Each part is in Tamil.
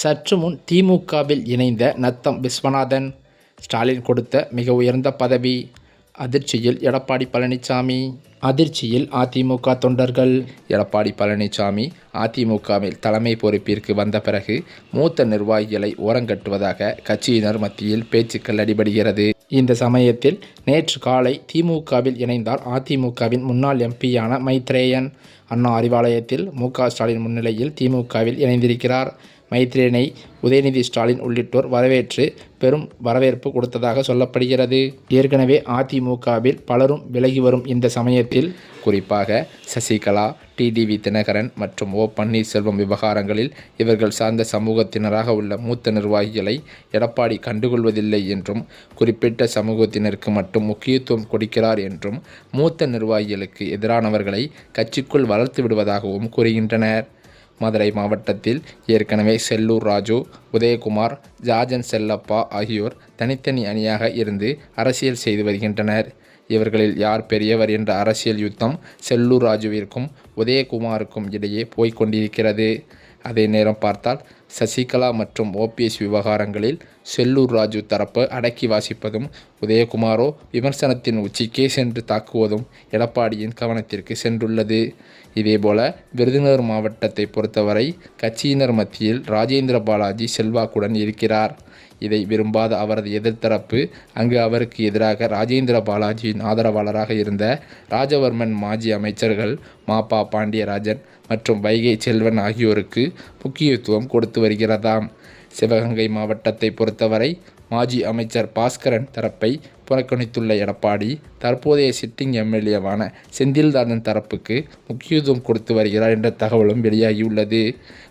சற்று முன் திமுகவில் இணைந்த நத்தம் விஸ்வநாதன் ஸ்டாலின் கொடுத்த மிக உயர்ந்த பதவி. அதிர்ச்சியில் எடப்பாடி பழனிசாமி அதிர்ச்சியில் அதிமுக தொண்டர்கள். எடப்பாடி பழனிசாமி அதிமுகவில் தலைமை பொறுப்பிற்கு வந்த பிறகு மூத்த நிர்வாகிகளை ஓரங்கட்டுவதாக கட்சியினர் மத்தியில் பேச்சுக்கள் அடிபடுகிறது இந்த சமயத்தில் நேற்று காலை திமுகவில் இணைந்தார் அதிமுகவின் முன்னாள் எம்பியான மைத்ரேயன் அண்ணா அறிவாலயத்தில் மு ஸ்டாலின் முன்னிலையில் திமுகவில் இணைந்திருக்கிறார். மைத்ரேயனை உதயநிதி ஸ்டாலின் உள்ளிட்டோர் வரவேற்று பெரும் வரவேற்பு கொடுத்ததாக சொல்லப்படுகிறது. ஏற்கனவே அதிமுகவில் பலரும் விலகி வரும் இந்த சமயத்தில் குறிப்பாக சசிகலா டிடிவி தினகரன் மற்றும் ஓ பன்னீர்செல்வம் விவகாரங்களில் இவர்கள் சார்ந்த சமூகத்தினராக உள்ள மூத்த நிர்வாகிகளை எடப்பாடி கண்டுகொள்வதில்லை என்றும் குறிப்பிட்ட சமூகத்தினருக்கு மட்டும் முக்கியத்துவம் கொடுக்கிறார் என்றும் மூத்த நிர்வாகிகளுக்கு எதிரானவர்களை கட்சிக்குள் வளர்த்து விடுவதாகவும் கூறுகின்றனர். மதுரை மாவட்டத்தில் ஏற்கனவே செல்லூர் ராஜு உதயகுமார் ஜார்ஜன் செல்லப்பா ஆகியோர் தனித்தனி அணியாக இருந்து அரசியல் செய்து வருகின்றனர். இவர்களில் யார் பெரியவர் என்ற அரசியல் யுத்தம் செல்லூர் ராஜுவிற்கும் உதயகுமாருக்கும் இடையே போய்க் கொண்டிருக்கிறது. அதே நேரம் பார்த்தால் சசிகலா மற்றும் ஓபிஎஸ் விவகாரங்களில் செல்லூர் ராஜு தரப்பு அடக்கி வாசிப்பதும் உதயகுமாரோ விமர்சனத்தின் உச்சிக்கே சென்று தாக்குவதும் எடப்பாடியின் கவனத்திற்கு சென்றுள்ளது. இதேபோல விருதுநகர் மாவட்டத்தை பொறுத்தவரை கட்சியினர் மத்தியில் ராஜேந்திர பாலாஜி செல்வாக்குடன் இருக்கிறார். இதை விரும்பாத அவரது எதிர்த்தரப்பு அங்கு அவருக்கு எதிராக ராஜேந்திர பாலாஜியின் ஆதரவாளராக இருந்த ராஜவர்மன் மாஜி அமைச்சர்கள் மாப்பா பாண்டியராஜன் மற்றும் வைகை செல்வன் ஆகியோருக்கு முக்கியத்துவம் கொடுத்து வருகிறதாம். சிவகங்கை மாவட்டத்தை பொறுத்தவரை மாஜி அமைச்சர் பாஸ்கரன் தரப்பை புறக்கணித்துள்ள எடப்பாடி தற்போதைய சிட்டிங் எம்எல்ஏவான செந்தில்தாதன் தரப்புக்கு முக்கியத்துவம் கொடுத்து வருகிறார் என்ற தகவலும் வெளியாகியுள்ளது.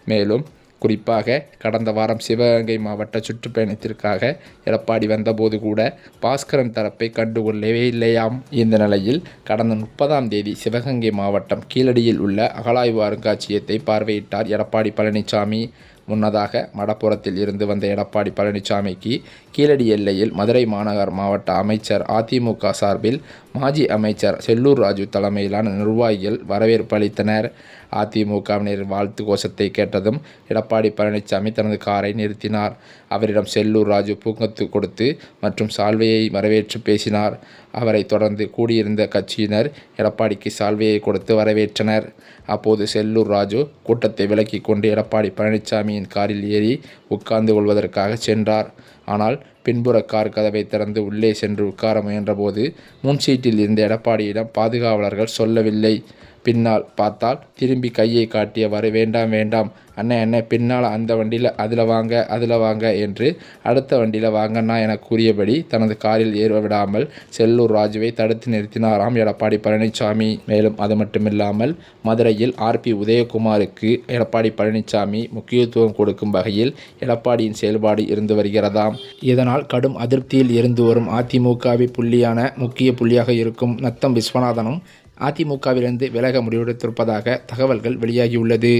மேலும் குறிப்பாக கடந்த வாரம் சிவகங்கை மாவட்ட சுற்றுப்பயணத்திற்காக எடப்பாடி வந்தபோது கூட பாஸ்கரன் தரப்பை கண்டுகொள்ளவே இல்லையாம். இந்த நிலையில் கடந்த முப்பதாம் தேதி சிவகங்கை மாவட்டம் கீழடியில் உள்ள அகலாய்வு அருங்காட்சியகத்தை பார்வையிட்டார் எடப்பாடி பழனிசாமி முன்னதாக மடப்புறத்தில் இருந்து வந்த எடப்பாடி பழனிசாமிக்கு கீழடி எல்லையில் மதுரை மாநகர் மாவட்ட அமைச்சர் அதிமுக சார்பில் மாஜி அமைச்சர் செல்லூர் ராஜு தலைமையிலான நிர்வாகிகள் வரவேற்பு அளித்தனர். அதிமுகவினர் வாழ்த்து கோஷத்தை கேட்டதும் எடப்பாடி பழனிசாமி தனது காரை நிறுத்தினார். அவரிடம் செல்லூர் ராஜு பூங்கத்து கொடுத்து மற்றும் சால்வையை வரவேற்று பேசினார். அவரை தொடர்ந்து கூடியிருந்த கட்சியினர் எடப்பாடிக்கு சால்வையை கொடுத்து வரவேற்றனர். அப்போது செல்லூர் ராஜு கூட்டத்தை விலக்கிக் கொண்டு எடப்பாடி பழனிசாமியின் காரில் ஏறி உட்கார்ந்து கொள்வதற்காக சென்றார். ஆனால் பின்புற கார் கதவை திறந்து உள்ளே சென்று உட்கார முயன்றபோது முன் சீட்டில் இருந்த எடப்பாடியிடம் பாதுகாவலர்கள் சொல்லவில்லை. பின்னால் பார்த்தால் திரும்பி கையை காட்டியவாறு வேண்டாம் வேண்டாம். அண்ணே அண்ணே பின்னால் அந்த வண்டியில் அதில் வாங்க அதில் வாங்க என்று அடுத்த வண்டியில் வாங்கண்ணா என கூறியபடி தனது காரில் ஏற விடாமல் செல்லூர் ராஜுவை தடுத்து நிறுத்தினாராம் எடப்பாடி பழனிசாமி மேலும் அது மட்டுமில்லாமல் மதுரையில் ஆர்பி உதயகுமாருக்கு எடப்பாடி பழனிசாமி முக்கியத்துவம் கொடுக்கும் வகையில் எடப்பாடியின் செயல்பாடு இருந்து வருகிறதாம். இதனால் கடும் அதிருப்தியில் இருந்து வரும் அதிமுகவை புள்ளியான முக்கிய புள்ளியாக இருக்கும் நத்தம் விஸ்வநாதனும் அதிமுகவிலிருந்து விலக முடிவெடுத்திருப்பதாக தகவல்கள் வெளியாகியுள்ளது.